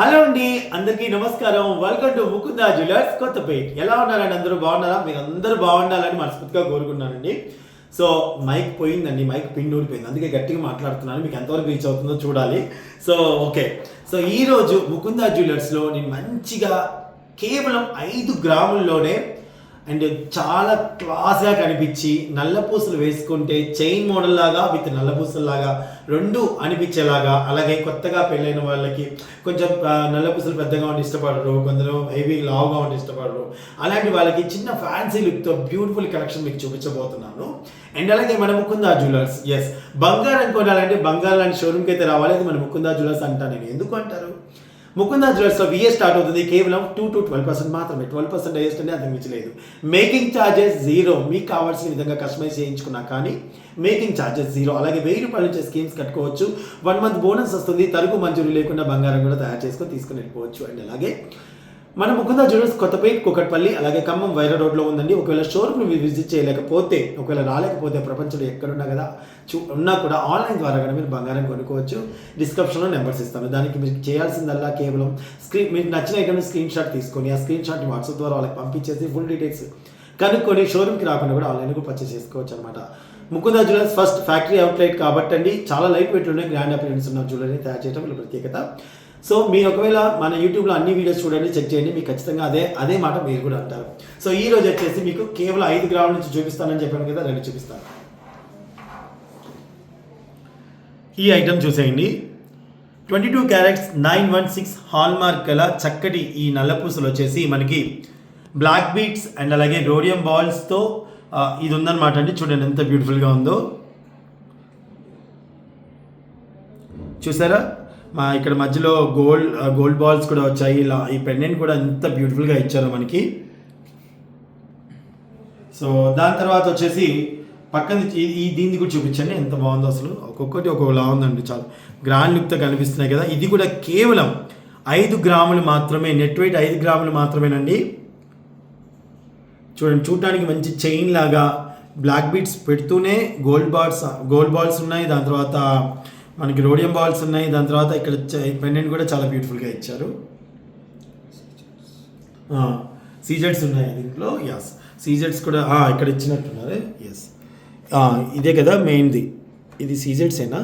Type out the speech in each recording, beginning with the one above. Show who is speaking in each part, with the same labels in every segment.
Speaker 1: Hello అండి అందరికీ నమస్కారం. Welcome to Mukunda jewellers Kothapet. ఎలా ఉన్నారండి అందరూ? బాగున్నారా? మీరు అందరూ బాగుండాలని మనస్ఫూర్తిగా కోరుకున్నానండి సో మైక్ పోయిందండి. మైక్ పిన్ ఊడిపోయింది. అందుకే గట్టిగా మాట్లాడుతున్నాను. మీకు ఎంతవరకు రీచ్ అవుతుందో చూడాలి. సో ఓకే సో ఈరోజు ముకుందా జ్యువెలర్స్లో నేను మంచిగా కేవలం ఐదు గ్రాముల్లోనే అండ్ చాలా క్లాస్గా కనిపించి నల్ల పూసలు వేసుకుంటే చైన్ మోడల్ లాగా విత్ నల్ల పూసల లాగా రెండు అనిపించేలాగా అలాగే కొత్తగా పెళ్ళైన వాళ్ళకి కొంచెం నల్ల పూసలు పెద్దగా ఉండి ఇష్టపడరు కొందరు హెవీ లావుగా ఉండి ఇష్టపడరు. అలాంటి వాళ్ళకి చిన్న ఫ్యాన్సీ లుక్తో బ్యూటిఫుల్ కలెక్షన్ మీకు చూపించబోతున్నాను. అండ్ అలాగే మన ముకుందా జ్యువెలర్స్ ఎస్ బంగారం కొనాలంటే బంగారం లాంటి షోరూమ్కి అయితే రావాలి అది మన ముకుందా జ్యువెలర్స్ అంటాను నేను. ఎందుకు అంటారు? ముకుందా జ్యువెలర్స్లో విఏ స్టార్ట్ అవుతుంది కేవలం టూ టు ట్వెల్వ్ పర్సెంట్ మాత్రమే. ట్వెల్వ్ పర్సెంట్ హైయెస్ట్ అంటే అది మించలేదు. మేకింగ్ ఛార్జెస్ జీరో మీకు కావాల్సిన విధంగా కస్టమైజ్ చేయించుకున్నా కానీ మేకింగ్ ఛార్జెస్ జీరో అలాగే వెయ్యి రూపాయల నుంచి స్కీమ్స్ కట్టుకోవచ్చు. వన్ మంత్ బోనస్ వస్తుంది. తరుగు మంజూరు లేకుండా బంగారం కూడా తయారు చేసుకొని తీసుకుని వెళ్ళిపోవచ్చు. అండ్ అలాగే మన ముకుందా జ్యువెలర్స్ కొత్తపేట కుకట్పల్లి అలాగే ఖమ్మం వైర రోడ్లో ఉందండి. ఒకవేళ షోరూమ్ మీరు విజిట్ చేయలేకపోతే ఒకవేళ రాలేకపోతే ప్రపంచంలో ఎక్కడున్నా కదా చూ ఉన్నా కూడా ఆన్లైన్ ద్వారా కూడా మీరు బంగారం కొనుక్కోవచ్చు. డిస్క్రిప్షన్లో నెంబర్స్ ఇస్తాను. దానికి మీరు చేయాల్సిందల్లా కేవలం స్క్రీన్ మీకు నచ్చిన ఐటమ్ స్క్రీన్ షాట్ తీసుకొని ఆ స్క్రీన్ షాట్ని వాట్సాప్ ద్వారా వాళ్ళకి పంపించేసి ఫుల్ డీటెయిల్స్ కనుక్కొని షోరూమ్కి రాకుండా కూడా ఆన్లైన్ పర్చేస్ చేసుకోవచ్చు అనమాట Mukunda jewellers first factory outlet కాబట్టి అండి చాలా లైట్ వెయిట్ ఉన్నాయి గ్రాండ్ అపిరెన్స్ ఉన్న జ్యువెలరీ తయారు చేయడం వీళ్ళ ప్రత్యేకత. సో మీరు ఒకవేళ మన యూట్యూబ్లో అన్ని వీడియోస్ చూడండి చెక్ చేయండి. మీకు ఖచ్చితంగా అదే అదే మాట మీరు కూడా అంటారు. సో ఈ రోజు వచ్చేసి మీకు కేవలం ఐదు గ్రాముల నుంచి చూపిస్తానని చెప్పాను కదా రెండు చూపిస్తాను. ఈ ఐటమ్ చూసేయండి. Twenty two carats nine one six hallmark గల చక్కటి ఈ నల్లపూసలు వచ్చేసి మనకి బ్లాక్ బీట్స్ అండ్ అలాగే రోడియం బాల్స్తో ఇది ఉందన్నమాట అండి. చూడండి ఎంత బ్యూటిఫుల్గా ఉందో. చూసారా? మా ఇక్కడ మధ్యలో గోల్డ్ గోల్డ్ బాల్స్ కూడా వచ్చాయి. ఇలా ఈ పెండెంట్ కూడా ఎంత బ్యూటిఫుల్గా ఇచ్చారు మనకి. సో దాని తర్వాత వచ్చేసి పక్కన ఈ- ఈ దీన్ని కూడా చూపించండి. ఎంత బాగుందో అసలు. ఒక్కొక్కటి ఒక్కొక్కలా ఉందండి. చాలా గ్రాండ్ లుక్తో కనిపిస్తున్నాయి కదా. ఇది కూడా కేవలం ఐదు గ్రాములు మాత్రమే నెట్ వెయిట్ ఐదు గ్రాములు మాత్రమేనండి. చూడండి చూడటానికి మంచి చైన్ లాగా బ్లాక్ బీట్స్ పెడుతూనే గోల్డ్ బాల్స్ గోల్డ్ బాల్స్ ఉన్నాయి. దాని తర్వాత మనకి రోడియం బాల్స్ ఉన్నాయి. దాని తర్వాత ఇక్కడ పెండెంట్ కూడా చాలా బ్యూటిఫుల్గా ఇచ్చారు. సీజెడ్స్ ఉన్నాయి దీంట్లో. ఎస్ సీజెడ్స్ కూడా ఇక్కడ ఇచ్చినట్టున్నారు. ఎస్ ఇదే కదా మెయిన్ది ఇది సీజెడ్స్ ఏనా?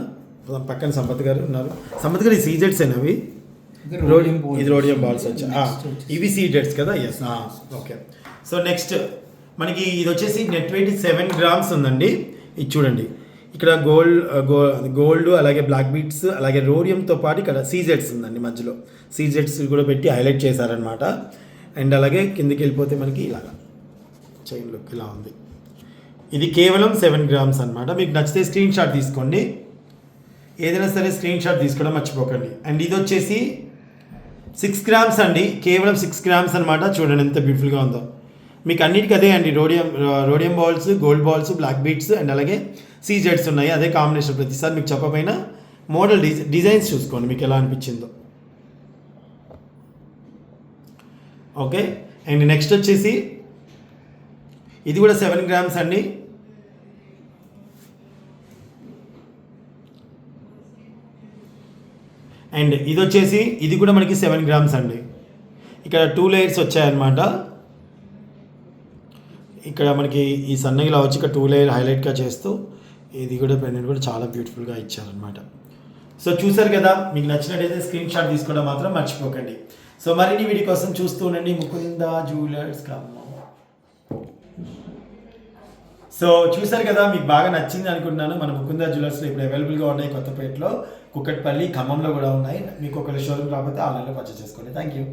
Speaker 1: పక్కన సంపత్ గారు ఉన్నారు. సంపత్ గారు ఈ సీజెడ్స్ ఏనా అవి? రోడియం. ఇది రోడియం బాల్స్ వచ్చా? ఇవి సీడెడ్స్ కదా? ఎస్ ఓకే సో నెక్స్ట్ మనకి ఇది వచ్చేసి నెట్ వెయిట్ సెవెన్ గ్రామ్స్ ఉందండి. ఇది చూడండి. ఇక్కడ గోల్డ్ గోల్డ్ uh, అలాగే బ్లాక్ బీట్స్ అలాగే రోడియంతో పాటు ఇక్కడ సీజెడ్స్ ఉందండి మధ్యలో. సీజెడ్స్ కూడా పెట్టి హైలైట్ చేశారనమాట అండ్ అలాగే కిందికి వెళ్ళిపోతే మనకి ఇలాగా చైన్ లుక్ ఇలా ఉంది. ఇది కేవలం సెవెన్ గ్రామ్స్ అన్నమాట. మీకు నచ్చితే స్క్రీన్ షాట్ తీసుకోండి. ఏదైనా సరే స్క్రీన్ షాట్ తీసుకోవడం మర్చిపోకండి. అండ్ ఇది వచ్చేసి సిక్స్ గ్రామ్స్ అండి. కేవలం సిక్స్ గ్రామ్స్ అనమాట చూడండి ఎంత బ్యూటిఫుల్గా ఉందో. మీకు అన్నిటికీ అదే అండి. Rhodium rhodium balls gold balls black beads and అలాగే సీజెడ్స్ ఉన్నాయి. అదే కాంబినేషన్ ప్రతిసారి మీకు చెప్పపోయినా మోడల్ డిజ డిజైన్స్ చూసుకోండి మీకు ఎలా అనిపించిందో. ఓకే అండ్ నెక్స్ట్ వచ్చేసి ఇది కూడా సెవెన్ గ్రామ్స్ అండి. అండ్ ఇది వచ్చేసి ఇది కూడా మనకి సెవెన్ గ్రామ్స్ అండి. ఇక్కడ టూ లేయర్స్ వచ్చాయన్నమాట. ఇక్కడ మనకి ఈ సన్నగిలా వచ్చి ఇక్కడ టూ లేయర్ హైలైట్గా చేస్తూ ఇది కూడా పెండెంట్ కూడా చాలా బ్యూటిఫుల్గా ఇచ్చారనమాట సో చూసారు కదా మీకు నచ్చినట్టయితే స్క్రీన్ షాట్ తీసుకోవడం మాత్రం మర్చిపోకండి. సో మరిన్ని వీడియో కోసం చూస్తూ ఉండండి. ముకుంద జ్యువెలర్స్ కమ్మ సో చూసారు కదా మీకు బాగా నచ్చింది అనుకుంటున్నాను. మన ముకుంద జ్యువెలర్స్లో ఇప్పుడు అవైలబుల్గా ఉన్నాయి కొత్తపేటలో. కుక్కట్పల్లి ఖమ్మంలో కూడా ఉన్నాయి. మీకు ఒకవేళ షోరూమ్ రాకపోతే ఆన్లైన్లో పర్చేస్ చేసుకోండి. Thank you